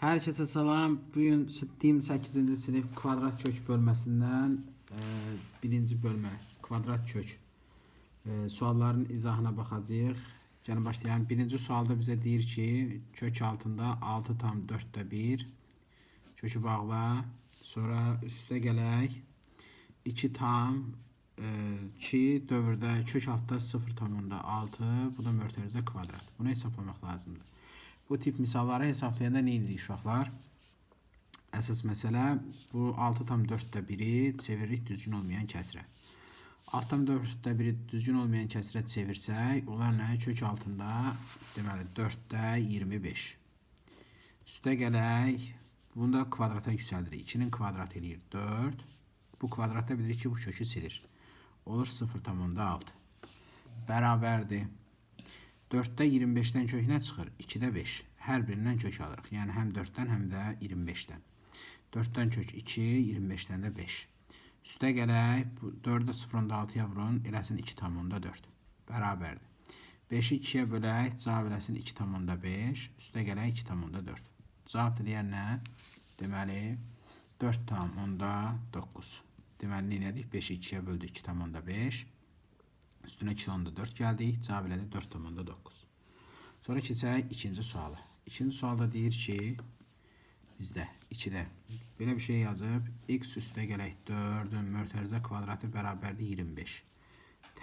Herkese salam. Bugün Dim 8-ci sinif kvadrat kök bölməsindən e, birinci bölmə kvadrat kök e, sualların izahına baxacağıq. Gəlin başlayalım. Birinci sualda bizə deyir ki, kök altında 6 tam 4də 1 kökü bağla. Sonra üstə gələk 2 tam e, 2 dövrdə kök altda 0 tamında 6 bu da mörtərizə kvadrat. Bunu hesablamaq lazımdır. Bu tip misalları hesaplayanda ne edirik uşaqlar? Əsas məsələ bu 6 tam 4də 1-i çeviririk düzgün olmayan kəsrə. 6 tam 4də 1-i düzgün olmayan kəsrə çevirsək, onlar nə? Kök altında deməli 4də 25. Üstə gələk. Bunu da kvadrata yüksəldirik. 2-nin kvadratı eləyir 4. Bu kvadratda bilirik ki, bu kökü silir. Olur 0 tamında 6. Bərabərdir. 4-də 25-dən kök nə çıxır? 2-də 5. Hər birindən kök alırıq. Yəni həm 4-dən, həm də 25-dən. 4-dən kök 2, 25-dən də 5. Üstə gələk, bu 4-ü 0-da 6-ya vurun, eləsin 2 tamında 4. Bərabərdir. 5-i 2-yə bölək, cavab eləsin 2 tamında 5. Üstə gələk 2 tamında 4. Cavab deyər nə? Deməli, 4 tam onda 9. Deməli, nə edik? 5-i 2-yə böldük 2 tamında 5. Üstünə 2 onda 4 gəldik. Cavab elədi 4 tamında 9. Sonra keçək ikinci suala. İkinci sualda deyir ki, bizdə 2-də belə bir şey yazıb. X üstə gələk 4-ün mörtərizə kvadratı bərabərdir 25.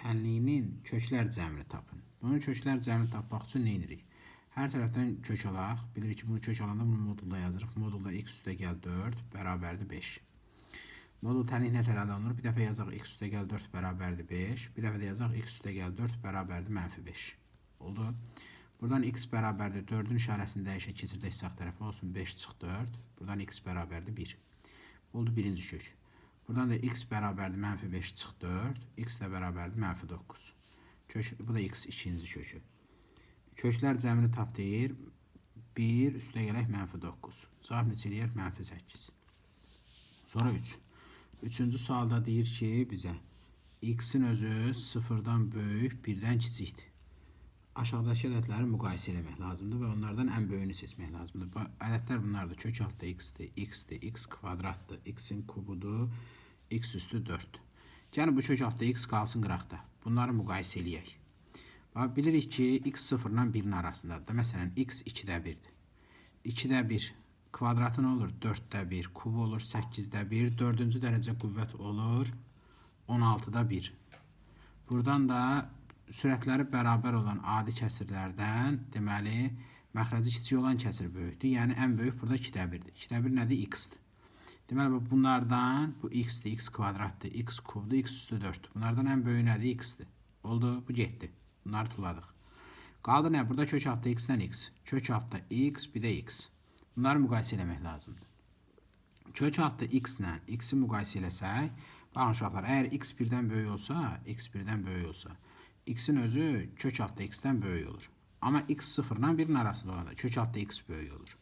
Tənliyinin köklər cəmini tapın. Bunun köklər cəmini tapmaq üçün nə edirik? Hər tərəfdən kök alaq. Bilirik ki, bunu kök alanda bunu modulda yazırıq. Modulda x üstə gəl 4 bərabərdir 5. Modul tənlik nə tər əldə olunur? Bir dəfə yazaq x üstə gəl 4 bərabərdir 5. Bir dəfə də yazaq x üstə gəl 4 bərabərdir mənfi 5. Oldu. Buradan x bərabərdir 4-ün işarəsini dəyişək, keçirdək sağ tərəfə olsun 5 çıx 4. Buradan x bərabərdir 1. Oldu birinci kök. Buradan da x bərabərdir mənfi 5 çıx 4. x ilə bərabərdir mənfi 9. Kök, bu da x ikinci kökü. Köklər cəmini tap deyir. 1 üstə gələk mənfi 9. Cavab neçə eləyər? Mənfi 8. Sonra 3. Üçüncü sualda deyir ki, bizə x-in özü sıfırdan böyük, birdən kiçikdir. Aşağıdakı ədədləri müqayisə etmək lazımdır və onlardan ən böyüyünü seçmək lazımdır. Bu ədədlər bunlardır. Kök altda x-dir, x-dir, x kvadratdır, x-in kubudur, x üstü 4-dür. Yəni bu kök altda x qalsın qıraqda. Bunları müqayisə eləyək. Bax, bilirik ki, x 0 ilə 1-in arasındadır. Məsələn, x 2-də 1-dir. 2-də 1 kvadratı nə olur? 4-də 1, kub olur 8-də 1, 4-cü dərəcə qüvvət olur 16-da 1. Buradan da sürətləri bərabər olan adi kəsirlərdən deməli məxrəci kiçik olan kəsir böyükdür. Yəni ən böyük burada 2-də 1-dir. 2-də 1 nədir? x-dir. Deməli bu- bunlardan bu x-dir, x kvadratdır, x kubdur, x üstü 4. Bunlardan ən böyüyü nədir? x-dir. Oldu, bu getdi. Bunları tuladıq. Qaldı nə? Burada kök altda x-dən x. Kök altda x, bir də x. Bunları müqayisə eləmək lazımdır. Kök altda x ilə x-i müqayisə eləsək, baxın uşaqlar, əgər x birdən böyük olsa, x birdən böyük olsa, x-in özü kök altda x-dən böyük olur. Amma x 0 ilə 1-in arasında olanda kök altda x böyük olur.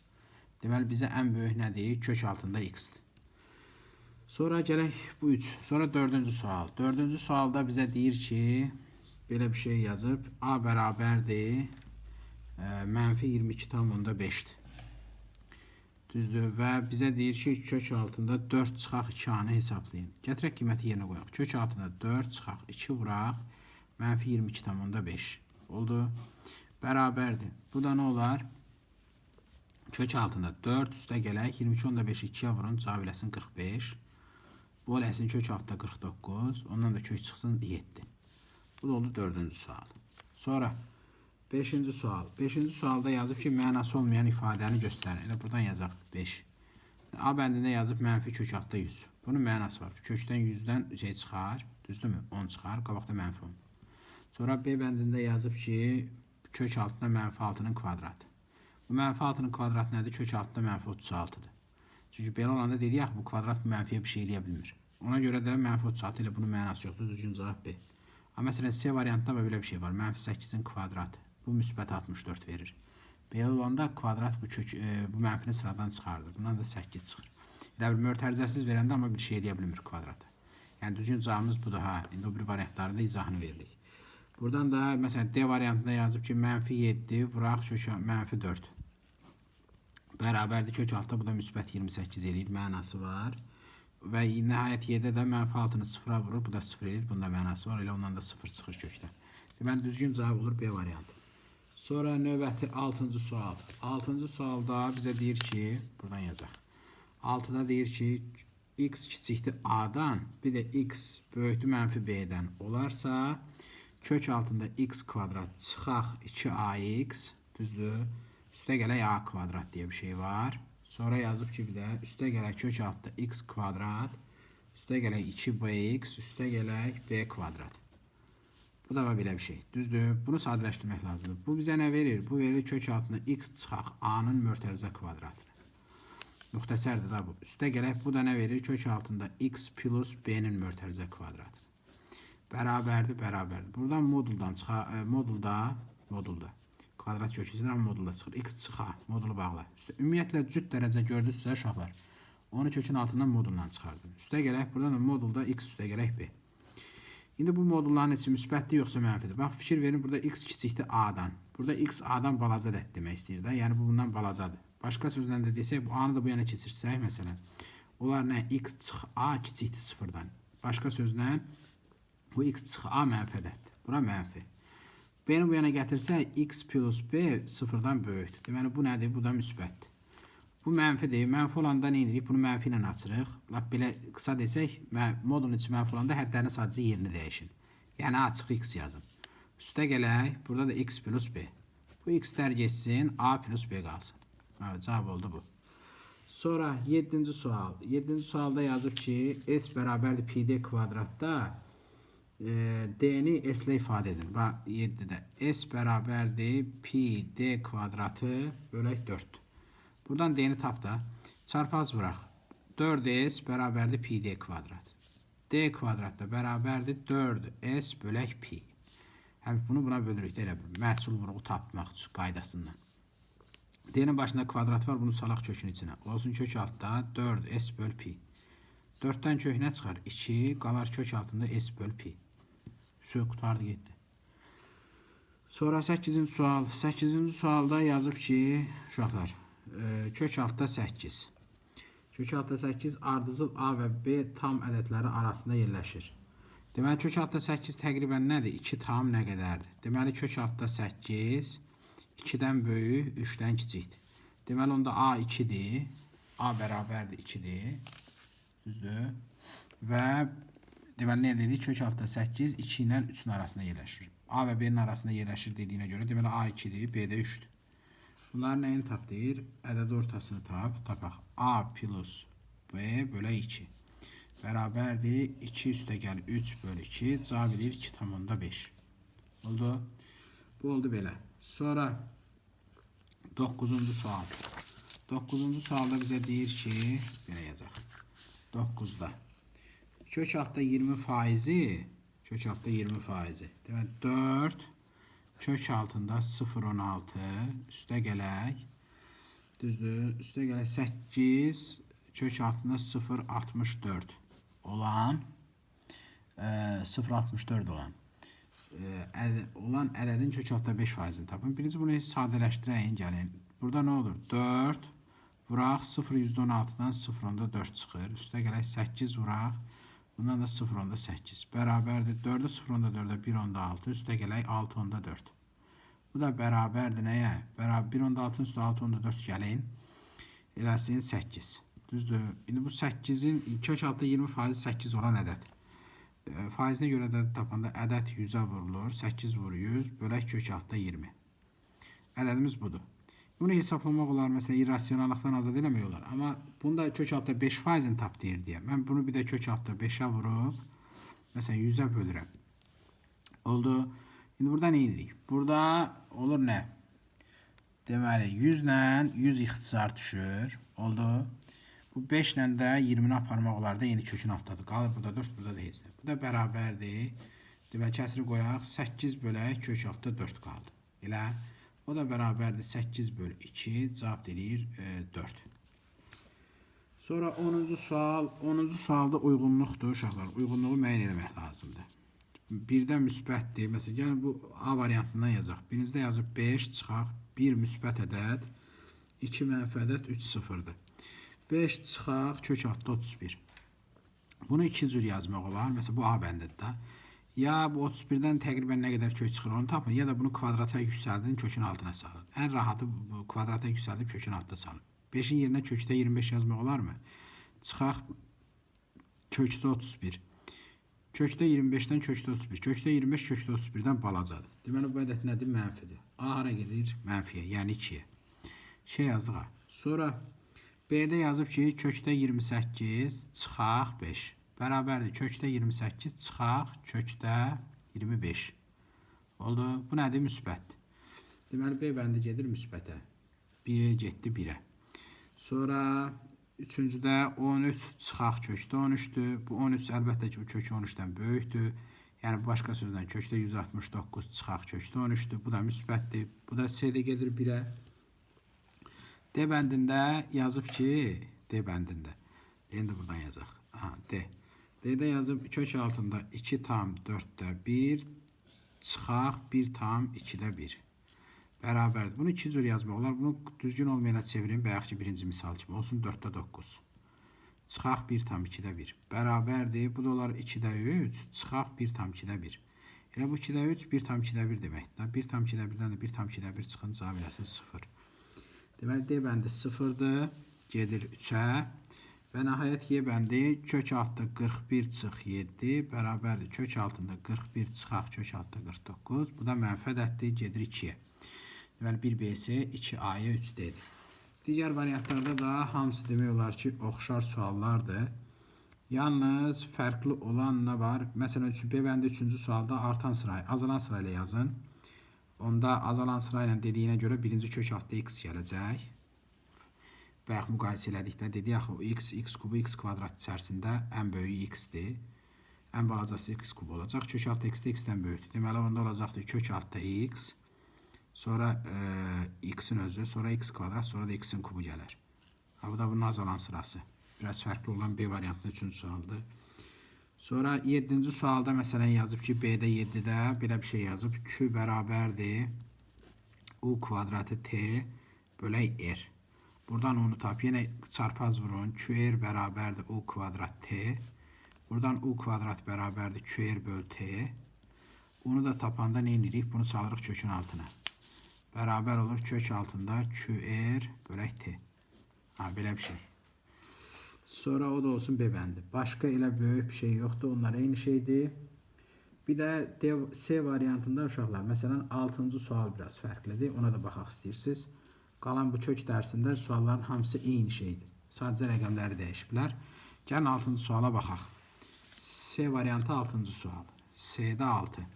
Deməli bizə ən böyük nədir? Kök altında x-dir. Sonra gələk bu 3. Sonra 4-cü sual. 4-cü sualda bizə deyir ki, belə bir şey yazıb. A bərabərdir. E, mənfi 22 tam onda 5-dir. Düzdür və bizə deyir ki, kök altında 4 çıxaq 2 hesablayın. Gətirək qiyməti yerinə qoyaq. Kök altında 4 çıxaq 2 vuraq. Mənfi 22 tam onda 5. Oldu. Bərabərdir. Bu da nə olar? Kök altında 4 üstə gələk. 22 onda 5 2-yə vurun. Cavab eləsin 45. Bu eləsin kök altında 49. Ondan da kök çıxsın 7. Bu da oldu dördüncü sual. Sonra beşinci sual. Beşinci sualda yazıb ki, mənası olmayan ifadəni göstərin. Elə buradan yazaq 5. A bəndində yazıb mənfi kök altda 100. Bunun mənası var. Kökdən 100-dən şey çıxar, düzdürmü? 10 çıxar, qabaqda mənfi 10. Sonra B bəndində yazıb ki, kök altında mənfi 6-nın kvadratı. Bu mənfi 6-nın kvadratı nədir? Kök altında mənfi 36-dır. Çünki belə olanda dedik axı bu kvadrat mənfiyə bir şey eləyə bilmir. Ona görə də mənfi 36 ilə bunun mənası yoxdur. Düzgün cavab B. Amma məsələn C variantında belə bir şey var. Mənfi 8-in kvadratı. Bu müsbət 64 verir. Belə olanda kvadrat bu kök e, bu mənfini sıradan çıxardır. Bundan da 8 çıxır. Elə bir mörtərizəsiz verəndə amma bir şey eləyə bilmir kvadratı. Yəni düzgün cavabımız budur ha. İndi o bir variantları da izahını veririk. Buradan da məsələn D variantında yazıb ki, mənfi 7 vuraq kökə mənfi 4. Bərabərdir kök altda bu da müsbət 28 eləyir mənası var. Və nəhayət yerdə də mənfi altını sıfıra vurur. Bu da sıfır eləyir. Bunda mənası var. Elə ondan da sıfır çıxır kökdən. Deməli düzgün cavab olur B variantı. Sonra növbəti 6-cı sual. 6-cı sualda bizə deyir ki, buradan yazaq. 6-da deyir ki, x kiçikdir a-dan, bir də x böyükdür mənfi b-dən olarsa, kök altında x kvadrat çıxaq 2ax, düzdür? Üstə gələk a kvadrat deyə bir şey var. Sonra yazıb ki, bir də üstə gələk kök altında x kvadrat, üstə gələk 2bx, üstə gələk b kvadrat. Bu da belə bir şey. Düzdür? Bunu sadələşdirmək lazımdır. Bu bizə nə verir? Bu verir kök altında x çıxaq a-nın mörtərizə kvadratını. Müxtəsərdir da bu. Üstə gələk bu da nə verir? Kök altında x plus b-nin mörtərizə kvadratı. Bərabərdir, bərabərdir. Buradan moduldan çıxa, e, modulda, modulda. Kvadrat kök isə modulda çıxır. x çıxa, modulu bağla. Üstə ümumiyyətlə cüt dərəcə gördünüzsə uşaqlar. Onu kökün altından moduldan çıxardım. Üstə gələk buradan da modulda x üstə gələk b. İndi bu modulların içi müsbətdir yoxsa mənfidir? Bax fikir verin burada x kiçikdir a-dan. Burada x a-dan balaca dət demək istəyir də. Yəni bu bundan balacadır. Başqa sözlə də desək bu a-nı da bu yana keçirsək məsələn. Onlar nə x çıx a kiçikdir sıfırdan. Başqa sözlə bu x çıx a mənfi ədəddir. Bura mənfi. B-ni bu yana gətirsək x plus b sıfırdan böyükdür. Deməli bu nədir? Bu da müsbətdir. Bu mənfidir. Mənfi olanda nə edirik? Bunu mənfi ilə açırıq. Lap belə qısa desək, modulun içi mənfi olanda həddlərin sadəcə yerini dəyişin. Yəni açıq x yazın. Üstə gələk, burada da x plus b. Bu x-lər getsin, a plus b qalsın. Evet, cavab oldu bu. Sonra 7-ci sual. 7-ci sualda yazıb ki, s bərabərdir pd kvadratda e, d-ni s ilə ifadə edin. Bax 7-də s bərabərdir pi d kvadratı bölək 4. Buradan d-ni tap da. Çarpaz vuraq. 4s bərabərdir pi d kvadrat. d kvadrat da bərabərdir 4s bölək pi. Həm bunu buna bölürük də elə məhsul vuruğu tapmaq qaydasından. D-nin başında kvadrat var, bunu salaq kökün içinə. Olsun kök altda 4s böl pi. 4-dən kök nə çıxar? 2, qalar kök altında s böl pi. Su qutardı getdi. Sonra 8-ci sual. 8-ci sualda yazıb ki, uşaqlar, kök altda 8. Kök altda 8 ardıcıl A və B tam ədədləri arasında yerləşir. Deməli kök altda 8 təqribən nədir? 2 tam nə qədərdir? Deməli kök altda 8 2-dən böyük, 3-dən kiçikdir. Deməli onda A 2-dir. A bərabərdir 2-dir. Düzdür? Və deməli nə dedik? Kök altda 8 2 ilə 3-ün arasında yerləşir. A və B-nin arasında yerləşir dediyinə görə deməli A 2-dir, B də 3-dür. Bunlar nəyini tap deyir? Ədəd ortasını tap. Tapaq. A plus B bölə 2. Bərabərdir 2 üstə gəl 3 bölü 2. Cavab edir 2 tamamında 5. Oldu. Bu oldu belə. Sonra 9-cu sual. 9-cu sualda bizə deyir ki, belə yazaq. 9-da kök altda 20 faizi, kök altda 20 faizi. Demək 4 kök altında 0.16 üstə gələk. Düzdür? Üstə gələk 8 kök altında 0.64 olan e, 0.64 olan e, əd- olan ədədin kök altda 5 faizini tapın. Birinci bunu sadələşdirəyin gəlin. Burada nə olur? 4 vuraq 0.16-dan 0.4 çıxır. Üstə gələk 8 vuraq. Bundan da 0.8 bərabərdir. 4-ü 0.4-ə 1.6 üstə gələk 6.4. Bu da bərabərdir nəyə? Bərabər 1.6-ın üstə 6.4 gəlin. Eləsin 8. Düzdür? İndi bu 8-in kök altda 20 faizi 8 olan ədəd. E, Faizinə görə tapanda ədəd 100-ə vurulur. 8 vur 100 bölək kök altda 20. Ədədimiz budur. Bunu hesablamaq olar, məsələn, irrasionallıqdan azad eləmək olar. Amma bunda kök altda 5 faizini tap deyir deyə. Mən bunu bir də kök altda 5-ə vurub, məsələn, 100-ə bölürəm. Oldu. İndi burada nə edirik? Burada olur nə? Deməli, 100 ilə 100 ixtisar düşür. Oldu. Bu 5 ilə də 20-ni aparmaq olar da yeni kökün altdadır. Qalır burada 4, burada da heç. Bu da bərabərdir. Deməli, kəsiri qoyaq. 8 bölək kök altda 4 qaldı. Elə. O da bərabərdir 8 bölü 2. Cavab deyir e, 4. Sonra 10-cu sual. 10-cu sualda uyğunluqdur uşaqlar. Uyğunluğu müəyyən etmək lazımdır. Birdə müsbətdir. Məsələn, gəlin bu A variantından yazaq. Birinizdə yazıb 5 çıxaq 1 müsbət ədəd 2 mənfi ədəd 3 sıfırdır. 5 çıxaq kök altı 31. Bunu iki cür yazmaq olar. Məsələn bu A bəndidir də. Ya bu 31-dən təqribən nə qədər kök çıxır onu tapın, ya da bunu kvadrata yüksəldin, kökün altına salın. Ən rahatı bu kvadrata yüksəldib kökün altına salın. 5-in yerinə kökdə 25 yazmaq olarmı? Çıxaq kökdə 31. Kökdə 25-dən kökdə 31. Kökdə 25 kökdə 31-dən balacadır. Deməli bu ədəd nədir? Mənfidir. A hara gedir? Mənfiyə, yəni 2-yə. Şey yazdıq ha. Sonra B-də yazıb ki, kökdə 28 çıxaq 5. Bərabərdir. Kökdə 28 çıxaq kökdə 25. Oldu. Bu nədir? Müsbətdir. Deməli B bəndi gedir müsbətə. B getdi 1-ə. Sonra üçüncüdə 13 çıxaq kökdə 13-dür. Bu 13 əlbəttə ki, bu kök 13-dən böyükdür. Yəni başqa sözlə kökdə 169 çıxaq kökdə 13-dür. Bu da müsbətdir. Bu da C-də gedir 1-ə. D bəndində yazıb ki, D bəndində. İndi buradan yazaq. Aha, D. D-də yazıb kök altında 2 tam 4-də 1 çıxaq 1 tam 2-də 1. Bərabərdir. Bunu iki cür yazmaq olar. Bunu düzgün olmayana çevirin. Bayaqki birinci misal kimi olsun 4-də 9. Çıxaq 1 tam 2-də 1. Bərabərdir. Bu da olar 2-də 3. Çıxaq 1 tam 2-də 1. Elə bu 2-də 3 1 tam 2-də 1 deməkdir. 1 tam 2-də 1-dən də 1 tam 2-də 1 çıxın cavab eləsin 0. Deməli D bəndi 0-dır. Gedir 3-ə. Və nəhayət Y bəndi kök altında 41 çıx 7 bərabərdir. Kök altında 41 çıxaq kök altında 49. Bu da mənfi ədəddir. Gedir 2-yə. Deməli 1BS 2A'ya 3D'dir. Digər variantlarda da hamısı demək olar ki, oxşar suallardır. Yalnız fərqli olan nə var? Məsələn, üçün B bəndi 3-cü sualda artan sırayı, azalan sırayla yazın. Onda azalan sırayla dediyinə görə birinci kök altda x gələcək. Bayaq müqayisə elədikdə dedik axı o x, x kubu x kvadrat içərisində ən böyüyü x-dir. Ən balacası x kub olacaq. Kök altda x də x-dən böyükdür. Deməli onda olacaqdır kök altda x, sonra e, x-in özü, sonra x kvadrat, sonra da x-in kubu gələr. Ha bu da bunun azalan sırası. Biraz fərqli olan B variantında üçüncü sualdır. Sonra 7-ci sualda məsələn yazıb ki, B-də 7-də belə bir şey yazıb. Q bərabərdir U kvadratı T bölək R. Buradan onu tap. Yenə çarpaz vurun. QR bərabərdir U kvadrat T. Buradan U kvadrat bərabərdir QR böl T. Onu da tapanda nə edirik? Bunu salırıq kökün altına. Bərabər olur kök altında QR bölək T. Ha, belə bir şey. Sonra o da olsun B bəndi. Başqa böyük bir şey yoxdur. Onlar eyni şeydir. Bir də D, C variantında uşaqlar, məsələn 6-cı sual biraz fərqlidir. Ona da baxaq istəyirsiniz. Qalan bu kök dərsində sualların hamısı eyni şeydir. Sadəcə rəqəmləri dəyişiblər. Gəlin 6-cı suala baxaq. C variantı 6-cı sual. C-də 6.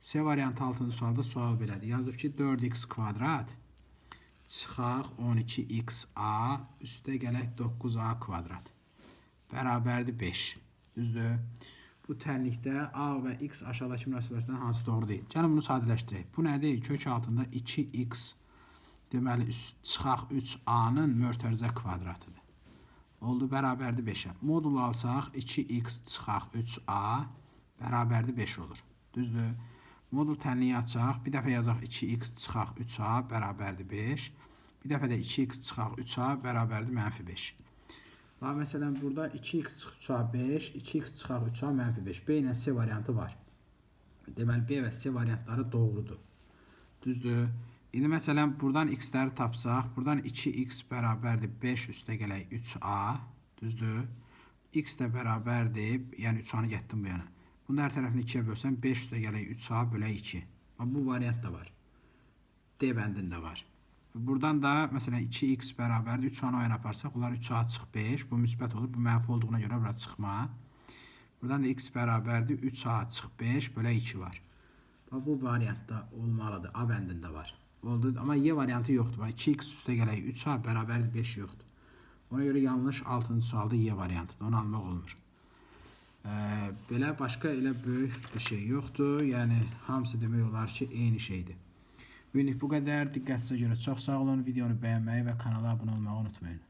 C variantı 6-cı sualda sual belədir. Yazıb ki 4x kvadrat çıxaq 12xa üstə gələk 9a kvadrat bərabərdir 5. Düzdür? Bu tənlikdə a və x aşağıdakı münasibətdən hansı doğru deyil? Gəlin bunu sadələşdirək. Bu nədir? Kök altında 2x deməli üst çıxaq 3a-nın mötərizə kvadratıdır. Oldu bərabərdir 5-ə. Modul alsaq 2x çıxaq 3a bərabərdir 5 olur. Düzdür? Modul tənliyi açaq. Bir dəfə yazaq 2x çıxaq 3a bərabərdir 5. Bir dəfə də 2x çıxaq 3a bərabərdir mənfi 5. Bax məsələn burada 2x çıxaq 5, 2x çıxaq 3a mənfi 5. B ilə C variantı var. Deməli B və C variantları doğrudur. Düzdür? İndi məsələn buradan x-ləri tapsaq, buradan 2x bərabərdir 5 üstə gələk 3a, düzdür? x də bərabərdir, yəni 3a-nı getdim bu yana. Bunu hər tərəfini 2-yə bölsəm 5 üstə gələk 3a bölək 2. Bax bu variant da var. D bəndində var. Buradan da məsələn 2x bərabərdir 3a-nı o yana aparsaq, onlar 3a çıx 5. Bu müsbət olur. Bu mənfi olduğuna görə bura çıxma. Buradan da x bərabərdir 3a çıx 5 bölək 2 var. Bu variantda olmalıdır. A bəndində var. Oldu. Amma Y variantı yoxdur. Bax 2x üstə gələk 3a bərabərdir 5 yoxdur. Ona görə yanlış 6-cı sualda Y variantıdır. Onu almaq olmur. Ee, belə başqa elə böyük bir şey yoxdur. Yəni hamısı demək olar ki, eyni şeydir. Bu günlük bu qədər. Diqqətinizə görə çox sağ olun. Videonu bəyənməyi və kanala abunə olmağı unutmayın.